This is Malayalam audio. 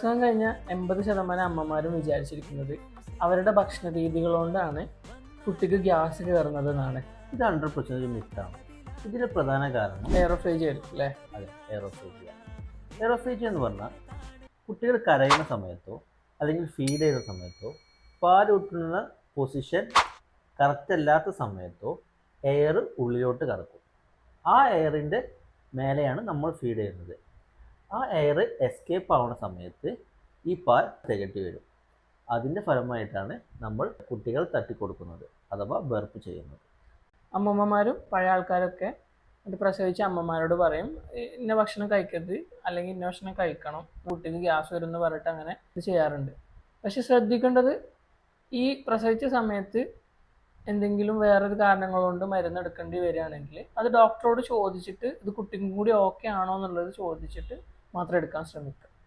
പ്രസവം കഴിഞ്ഞ എൺപത് ശതമാനം അമ്മമാരും വിചാരിച്ചിരിക്കുന്നത് അവരുടെ ഭക്ഷണ രീതികൾ കൊണ്ടാണ് കുട്ടിക്ക് ഗ്യാസ് കയറുന്നത് എന്നാണ് ഇത് ഹൺഡ്രഡ് പെർസെന്റ് ഒരു മിത്താണ് ഇതിന്റെ പ്രധാന കാരണം എയറോഫേജ് ആയിരിക്കും അല്ലേ? അതെ എയറോഫേജിയ എയറോഫേജ് എന്ന് പറഞ്ഞാൽ കുട്ടികൾ കരയുന്ന സമയത്തോ അല്ലെങ്കിൽ ഫീഡ് ചെയ്യുന്ന സമയത്തോ പാൽ പാലൂട്ടുന്ന പൊസിഷൻ കറക്റ്റ് അല്ലാത്ത സമയത്തോ എയർ ഉള്ളിലോട്ട് കറക്കും ആ എയറിന്റെ മേലെയാണ് നമ്മൾ ഫീഡ് ചെയ്യുന്നത്. ആ എയർ എസ്കേപ്പ് ആവുന്ന സമയത്ത് ഈ പാൽ തികട്ടി വരും. അതിന്റെ ഫലമായിട്ടാണ് നമ്മൾ കുട്ടികൾ തട്ടിക്കൊടുക്കുന്നത് അഥവാ ബർപ്പ് ചെയ്യുന്നത്. അമ്മമ്മമാരും പഴയ ആൾക്കാരൊക്കെ ഇത് പ്രസവിച്ച അമ്മമാരോട് പറയും ഇന്ന ഭക്ഷണം കഴിക്കരുത് അല്ലെങ്കിൽ ഇന്ന ഭക്ഷണം കഴിക്കണം കുട്ടിക്ക് ഗ്യാസ് വരും എന്ന് പറഞ്ഞിട്ട് അങ്ങനെ ഇത് ചെയ്യാറുണ്ട്. പക്ഷെ ശ്രദ്ധിക്കേണ്ടത് ഈ പ്രസവിച്ച സമയത്ത് എന്തെങ്കിലും വേറൊരു കാരണങ്ങൾ കൊണ്ട് മരുന്ന് എടുക്കേണ്ടി വരികയാണെങ്കിൽ അത് ഡോക്ടറോട് ചോദിച്ചിട്ട് ഇത് കുട്ടിക്കും കൂടി ഓക്കെ ആണോ എന്നുള്ളത് ചോദിച്ചിട്ട് മാത്രം എടുക്കാൻ ശ്രമിക്കുക.